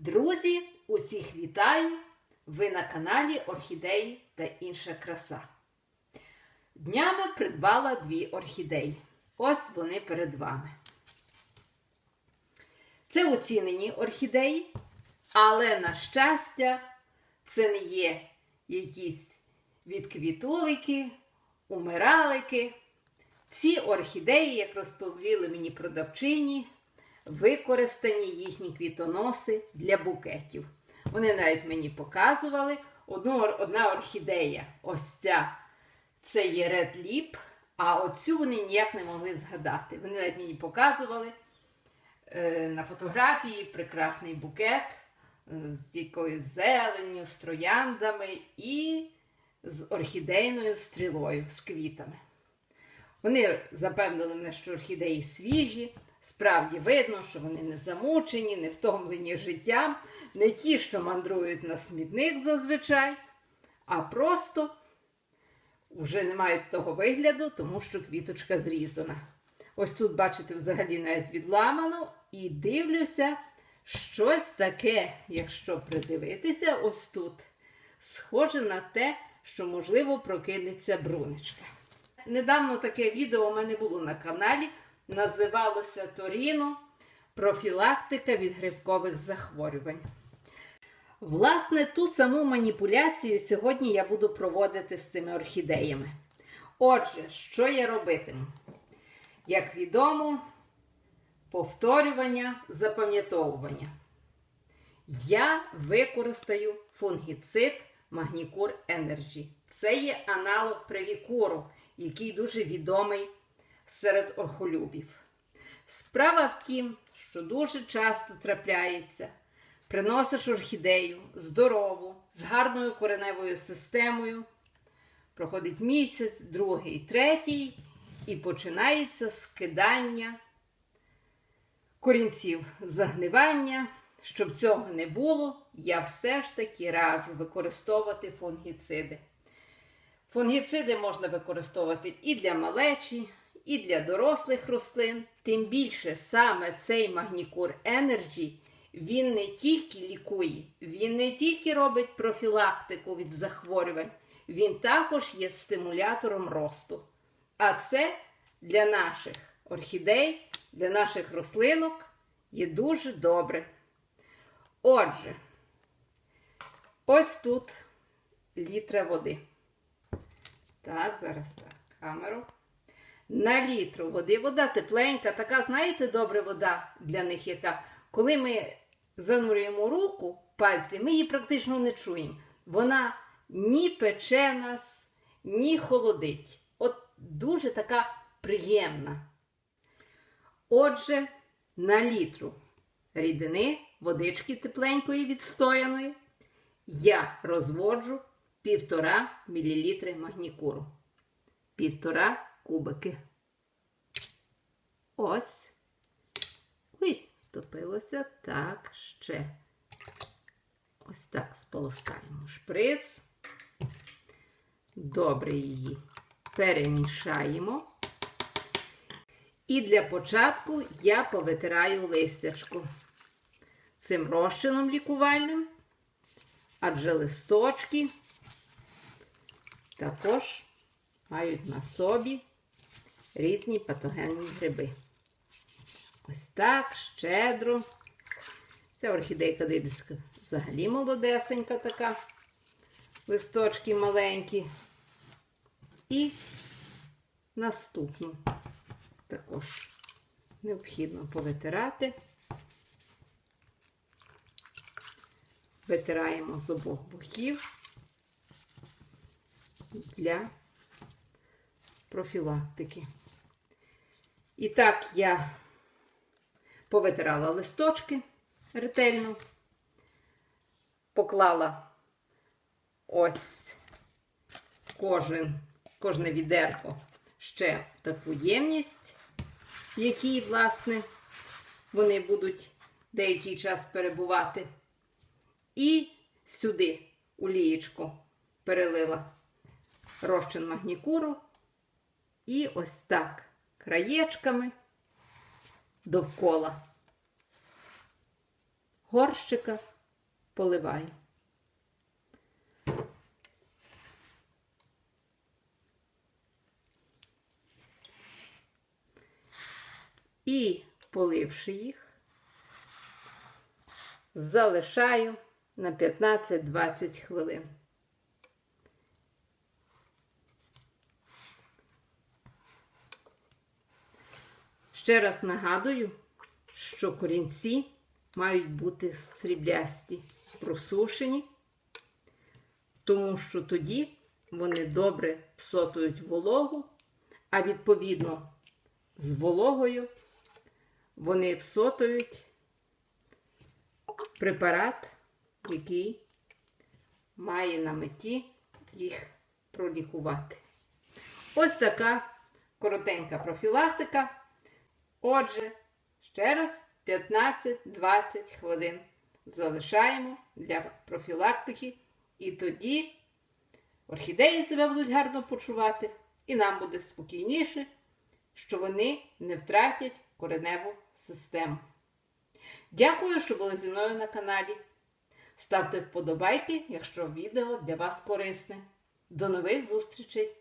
Друзі, усіх вітаю! Ви на каналі Орхідеї та інша краса. Днями придбала дві орхідеї. Ось вони перед вами. Це оцінені орхідеї, але, на щастя, це не є якісь відквітулики, умиралики. Ці орхідеї, як розповіли мені продавчині, використані їхні квітоноси для букетів. Вони навіть мені показували одну, одна орхідея. Ось ця це є Red Lip, а оцю вони ніяк не могли згадати. Вони навіть мені показували е, на фотографії прекрасний букет е, з якоюсь зеленню, з трояндами і з орхідейною стрілою, з квітами. Вони запевнили мене, що орхідеї свіжі. Справді видно, що вони не замучені, не втомлені життям, не ті, що мандрують на смітник зазвичай, а просто вже не мають того вигляду, тому що квіточка зрізана. Ось тут, бачите, взагалі навіть відламано, і дивлюся, щось таке, якщо придивитися, ось тут, схоже на те, що, можливо, прокинеться брунечка. Недавно таке відео у мене було на каналі. Називалося Торіно профілактика від грибкових захворювань. Власне, ту саму маніпуляцію сьогодні я буду проводити з цими орхідеями. Отже, що я робитиму? Як відомо, повторювання, запам'ятовування. Я використаю фунгіцид Магнікур Energy. Це є аналог привікуру, який дуже відомий серед орхолюбів. Справа в тім, що дуже часто трапляється, приносиш орхідею здорову, з гарною кореневою системою. Проходить місяць, другий, третій, і починається скидання корінців загнивання. Щоб цього не було, я все ж таки раджу використовувати фунгіциди. Фунгіциди можна використовувати і для малечі, і для дорослих рослин. Тим більше саме цей Магнікур Energy, він не тільки лікує, він не тільки робить профілактику від захворювань, він також є стимулятором росту. А це для наших орхідей, для наших рослинок є дуже добре. Отже, ось тут літра води. Так, зараз так, камеру. На літру води. Вода тепленька, така, знаєте, добра вода для них, яка. Коли ми занурюємо руку, пальці, ми її практично не чуємо. Вона ні пече нас, ні холодить. От дуже така приємна. Отже, на літру рідини, водички тепленької відстояної, я розводжу півтора мілілітри магнікуру. Півтора кубики. Ось. Ой, втопилося так ще. Ось так сполоскаємо шприц. Добре її перемішаємо. І для початку я повитираю листячку цим розчином лікувальним, адже листочки також мають на собі різні патогенні гриби. Ось так, щедро. Ця орхідейка дивіться, взагалі молодесенька така, листочки маленькі. І наступну також необхідно повитирати. Витираємо з обох боків для профілактики. І так я повитирала листочки ретельно, поклала ось кожен, кожне відерко ще таку ємність, якій, власне, вони будуть деякий час перебувати. І сюди у лієчку перелила розчин магнікуру. І ось так краєчками довкола горщика поливаю. І, поливши їх, залишаю на 15-20 хвилин. Ще раз нагадую, що корінці мають бути сріблясті, просушені, тому що тоді вони добре всотують вологу, а відповідно з вологою вони всотують препарат, який має на меті їх пролікувати. Ось така коротенька профілактика. Отже, ще раз 15-20 хвилин залишаємо для профілактики, і тоді орхідеї себе будуть гарно почувати, і нам буде спокійніше, що вони не втратять кореневу систему. Дякую, що були зі мною на каналі. Ставте вподобайки, якщо відео для вас корисне. До нових зустрічей!